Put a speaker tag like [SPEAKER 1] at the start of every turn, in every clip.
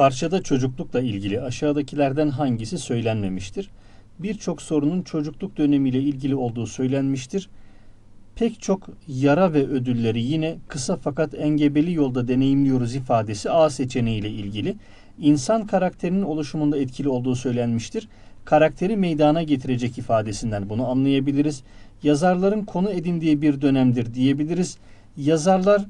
[SPEAKER 1] Parçada çocuklukla ilgili aşağıdakilerden hangisi söylenmemiştir? Birçok sorunun çocukluk dönemiyle ilgili olduğu söylenmiştir. Pek çok yara ve ödülleri yine kısa fakat engebeli yolda deneyimliyoruz ifadesi A seçeneğiyle ilgili. İnsan karakterinin oluşumunda etkili olduğu söylenmiştir. Karakteri meydana getirecek ifadesinden bunu anlayabiliriz. Yazarların konu edindiği bir dönemdir diyebiliriz. Yazarlar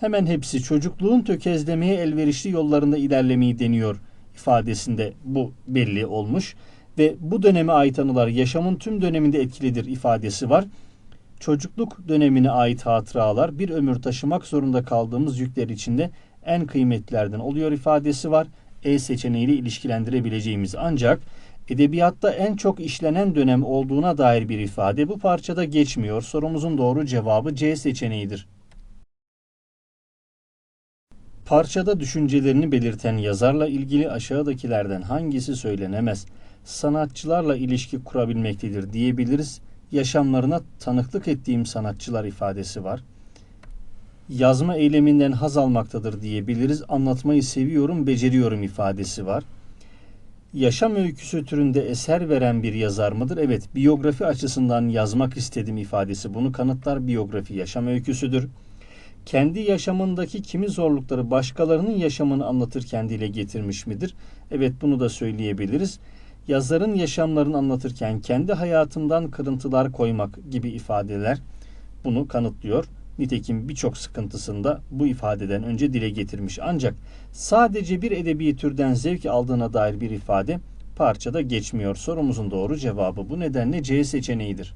[SPEAKER 1] hemen hepsi çocukluğun tökezlemeye elverişli yollarında ilerlemeyi deniyor ifadesinde bu belli olmuş ve bu döneme ait anılar yaşamın tüm döneminde etkilidir ifadesi var. Çocukluk dönemine ait hatıralar bir ömür taşımak zorunda kaldığımız yükler içinde en kıymetlilerden oluyor ifadesi var. E seçeneğiyle ilişkilendirebileceğimiz ancak edebiyatta en çok işlenen dönem olduğuna dair bir ifade bu parçada geçmiyor. Sorumuzun doğru cevabı C seçeneğidir. Parçada düşüncelerini belirten yazarla ilgili aşağıdakilerden hangisi söylenemez? Sanatçılarla ilişki kurabilmektedir diyebiliriz. Yaşamlarına tanıklık ettiğim sanatçılar ifadesi var. Yazma eyleminden haz almaktadır diyebiliriz. Anlatmayı seviyorum, beceriyorum ifadesi var. Yaşam öyküsü türünde eser veren bir yazar mıdır? Evet, biyografi açısından yazmak istedim ifadesi bunu kanıtlar. Biyografi yaşam öyküsüdür kendi yaşamındaki kimi zorlukları başkalarının yaşamını anlatırken dile getirmiş midir? Evet bunu da söyleyebiliriz. Yazarın yaşamlarını anlatırken kendi hayatından kırıntılar koymak gibi ifadeler bunu kanıtlıyor. Nitekim birçok sıkıntısında bu ifadeden önce dile getirmiş. Ancak sadece bir edebi türden zevk aldığına dair bir ifade parçada geçmiyor. Sorumuzun doğru cevabı bu nedenle C seçeneğidir.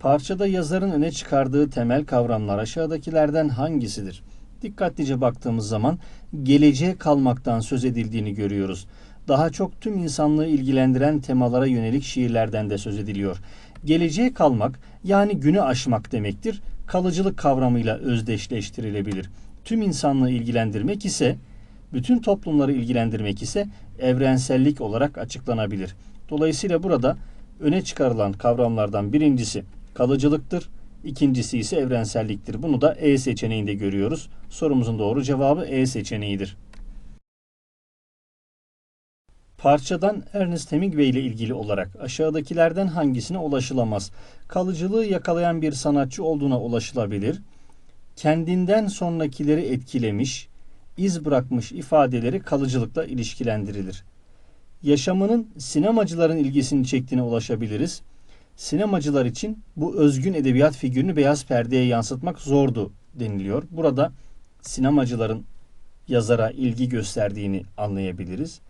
[SPEAKER 1] Parçada yazarın öne çıkardığı temel kavramlar aşağıdakilerden hangisidir? Dikkatlice baktığımız zaman geleceğe kalmaktan söz edildiğini görüyoruz. Daha çok tüm insanlığı ilgilendiren temalara yönelik şiirlerden de söz ediliyor. Geleceğe kalmak yani günü aşmak demektir. Kalıcılık kavramıyla özdeşleştirilebilir. Tüm insanlığı ilgilendirmek ise bütün toplumları ilgilendirmek ise evrensellik olarak açıklanabilir. Dolayısıyla burada öne çıkarılan kavramlardan birincisi kalıcılıktır. İkincisi ise evrenselliktir. Bunu da E seçeneğinde görüyoruz. Sorumuzun doğru cevabı E seçeneğidir. Parçadan Ernest Hemingway ile ilgili olarak aşağıdakilerden hangisine ulaşılamaz? Kalıcılığı yakalayan bir sanatçı olduğuna ulaşılabilir. Kendinden sonrakileri etkilemiş, iz bırakmış ifadeleri kalıcılıkla ilişkilendirilir. Yaşamının sinemacıların ilgisini çektiğine ulaşabiliriz. Sinemacılar için bu özgün edebiyat figürünü beyaz perdeye yansıtmak zordu deniliyor. Burada sinemacıların yazara ilgi gösterdiğini anlayabiliriz.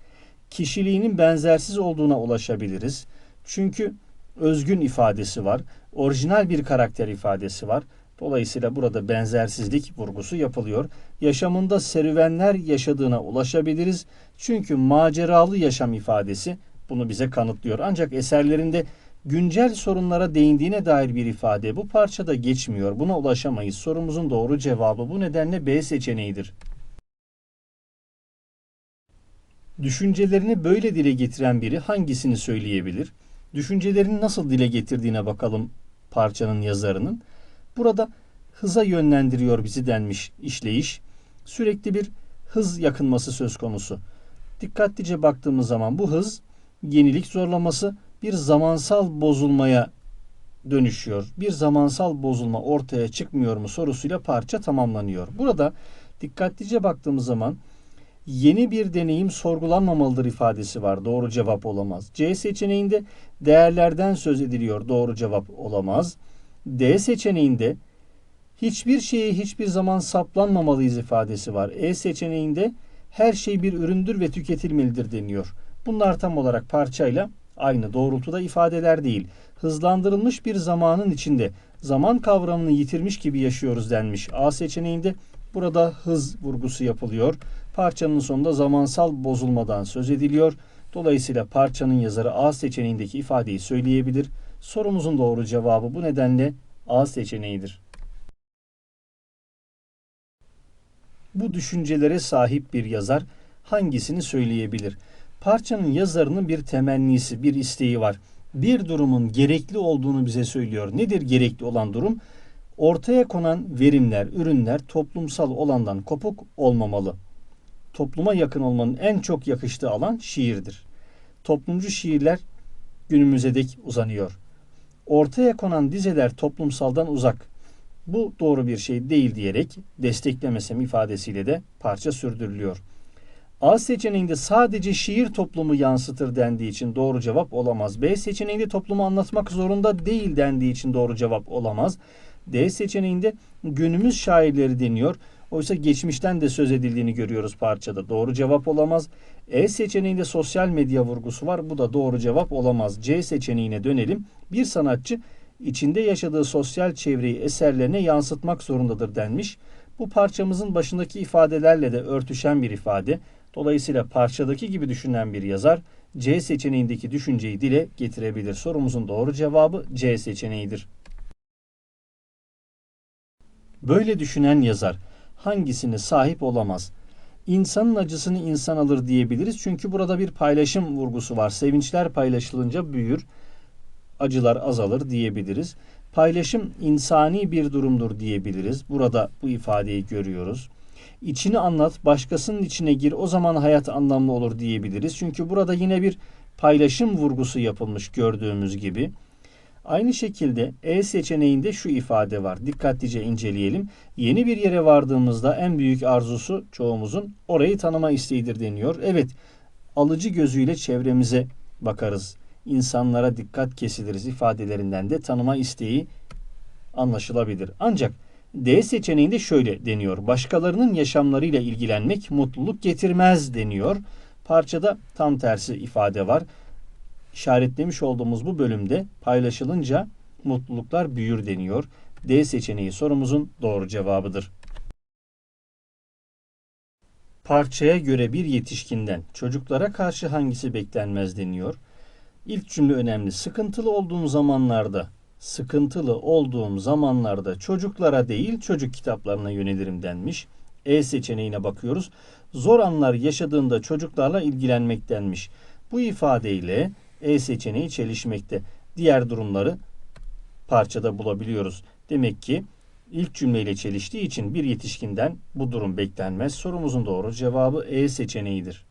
[SPEAKER 1] Kişiliğinin benzersiz olduğuna ulaşabiliriz. Çünkü özgün ifadesi var. Orijinal bir karakter ifadesi var. Dolayısıyla burada benzersizlik vurgusu yapılıyor. Yaşamında serüvenler yaşadığına ulaşabiliriz. Çünkü maceralı yaşam ifadesi bunu bize kanıtlıyor. Ancak eserlerinde güncel sorunlara değindiğine dair bir ifade bu parçada geçmiyor. Buna ulaşamayız. Sorumuzun doğru cevabı bu nedenle B seçeneğidir. Düşüncelerini böyle dile getiren biri hangisini söyleyebilir? Düşüncelerini nasıl dile getirdiğine bakalım parçanın yazarının. Burada hıza yönlendiriyor bizi denmiş işleyiş. Sürekli bir hız yakınması söz konusu. Dikkatlice baktığımız zaman bu hız yenilik zorlaması bir zamansal bozulmaya dönüşüyor. Bir zamansal bozulma ortaya çıkmıyor mu sorusuyla parça tamamlanıyor. Burada dikkatlice baktığımız zaman yeni bir deneyim sorgulanmamalıdır ifadesi var. Doğru cevap olamaz. C seçeneğinde değerlerden söz ediliyor. Doğru cevap olamaz. D seçeneğinde hiçbir şeye hiçbir zaman saplanmamalıyız ifadesi var. E seçeneğinde her şey bir üründür ve tüketilmelidir deniyor. Bunlar tam olarak parçayla aynı doğrultuda ifadeler değil. Hızlandırılmış bir zamanın içinde zaman kavramını yitirmiş gibi yaşıyoruz denmiş. A seçeneğinde burada hız vurgusu yapılıyor. Parçanın sonunda zamansal bozulmadan söz ediliyor. Dolayısıyla parçanın yazarı A seçeneğindeki ifadeyi söyleyebilir. Sorumuzun doğru cevabı bu nedenle A seçeneğidir. Bu düşüncelere sahip bir yazar hangisini söyleyebilir? Parçanın yazarının bir temennisi, bir isteği var. Bir durumun gerekli olduğunu bize söylüyor. Nedir gerekli olan durum? Ortaya konan verimler, ürünler toplumsal olandan kopuk olmamalı. Topluma yakın olmanın en çok yakıştığı alan şiirdir. Toplumcu şiirler günümüze dek uzanıyor. Ortaya konan dizeler toplumsaldan uzak. Bu doğru bir şey değil diyerek desteklemesem ifadesiyle de parça sürdürülüyor. A seçeneğinde sadece şiir toplumu yansıtır dendiği için doğru cevap olamaz. B seçeneğinde toplumu anlatmak zorunda değil dendiği için doğru cevap olamaz. D seçeneğinde günümüz şairleri deniyor. Oysa geçmişten de söz edildiğini görüyoruz parçada. Doğru cevap olamaz. E seçeneğinde sosyal medya vurgusu var. Bu da doğru cevap olamaz. C seçeneğine dönelim. Bir sanatçı içinde yaşadığı sosyal çevreyi eserlerine yansıtmak zorundadır denmiş. Bu parçamızın başındaki ifadelerle de örtüşen bir ifade. Dolayısıyla parçadaki gibi düşünen bir yazar C seçeneğindeki düşünceyi dile getirebilir. Sorumuzun doğru cevabı C seçeneğidir. Böyle düşünen yazar hangisine sahip olamaz? İnsanın acısını insan alır diyebiliriz. Çünkü burada bir paylaşım vurgusu var. Sevinçler paylaşılınca büyür, acılar azalır diyebiliriz. Paylaşım insani bir durumdur diyebiliriz. Burada bu ifadeyi görüyoruz. İçini anlat, başkasının içine gir, o zaman hayat anlamlı olur diyebiliriz. Çünkü burada yine bir paylaşım vurgusu yapılmış gördüğümüz gibi. Aynı şekilde E seçeneğinde şu ifade var. Dikkatlice inceleyelim. Yeni bir yere vardığımızda en büyük arzusu çoğumuzun orayı tanıma isteğidir deniyor. Evet, alıcı gözüyle çevremize bakarız. İnsanlara dikkat kesiliriz ifadelerinden de tanıma isteği anlaşılabilir. Ancak D seçeneğinde şöyle deniyor. Başkalarının yaşamlarıyla ilgilenmek mutluluk getirmez deniyor. Parçada tam tersi ifade var. İşaretlemiş olduğumuz bu bölümde paylaşılınca mutluluklar büyür deniyor. D seçeneği sorumuzun doğru cevabıdır. Parçaya göre bir yetişkinden çocuklara karşı hangisi beklenmez deniyor. İlk cümle önemli. Sıkıntılı olduğum zamanlarda, sıkıntılı olduğum zamanlarda çocuklara değil çocuk kitaplarına yönelirim denmiş. E seçeneğine bakıyoruz. Zor anlar yaşadığında çocuklarla ilgilenmek denmiş. Bu ifadeyle E seçeneği çelişmekte. Diğer durumları parçada bulabiliyoruz. Demek ki ilk cümleyle çeliştiği için bir yetişkinden bu durum beklenmez. Sorumuzun doğru cevabı E seçeneğidir.